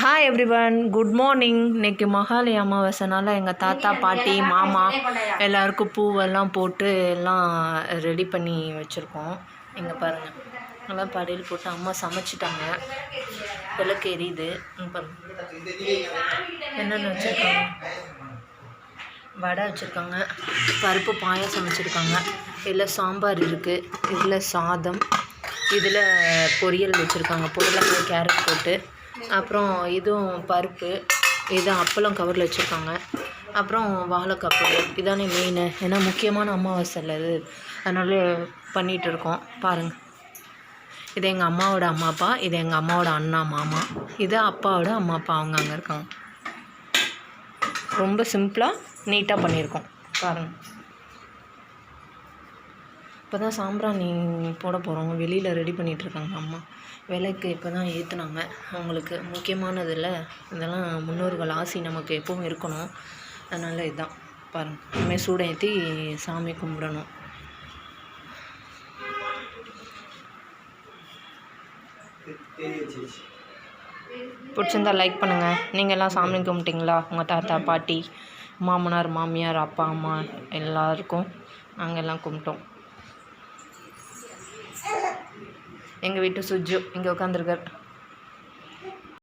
Hi everyone good morning இன்னைக்கு மகாலி அமாவாசைனால எங்கள் தாத்தா பாட்டி மாமா எல்லாருக்கும் பூவெல்லாம் போட்டு எல்லாம் ரெடி பண்ணி வச்சுருக்கோம். இங்கே பாருங்கள் எல்லாம் படையில் போட்டு அம்மா சமைச்சிட்டாங்க. விளக்கு எரியுது. என்னென்ன வச்சுருக்காங்க? வடை வச்சுருக்காங்க. பருப்பு பாயாசம் வச்சுருக்காங்க. இதில் சாம்பார் இருக்குது இதில் சாதம். இதில் பொரியல் வச்சுருக்காங்க. புடலங்காய் கேரட் போட்டு. அப்புறம் இதுவும் பருப்பு இது அப்பளம் கவரில் வச்சுருக்காங்க. அப்புறம் வாழைக்காய் பொரியல். இதானே மெயின் ஏன்னா முக்கியமான அமாவாசை இல்லை இது. அதனால பண்ணிகிட்டு இருக்கோம். பாருங்கள் இது எங்கள் அம்மாவோட அம்மா அப்பா இது எங்கள் அம்மாவோட அண்ணா மாமா. இது அப்பாவோட அம்மா அப்பா அவங்க அங்கே இருக்காங்க. ரொம்ப சிம்பிளாக நீட்டாக பண்ணியிருக்கோம். பாருங்கள் இப்போ தான் சாம்பிராணி போட போகிறோம் வெளியில் ரெடி பண்ணிகிட்ருக்காங்க அம்மா. விளக்கு இப்போ தான் ஏற்றுனாங்க அவங்களுக்கு முக்கியமானது இல்லை இதெல்லாம் முன்னோர்கள் ஆசி நமக்கு எப்பவும் இருக்கணும். அதனால் இதுதான் பாருங்கள் இனிமேல் சூடேற்றி ஏற்றி சாமி கும்பிடணும். பிடிச்சிருந்தா லைக் பண்ணுங்கள் நீங்கள் எல்லாம் சாமி கும்பிட்டிங்களா? உங்கள் தாத்தா பாட்டி மாமனார் மாமியார் அப்பா அம்மா எல்லாருக்கும் நாங்கள் எல்லாம் கும்பிட்டோம். எங்கள் வீட்டு சுஜு இங்கே உட்காந்துருக்கார்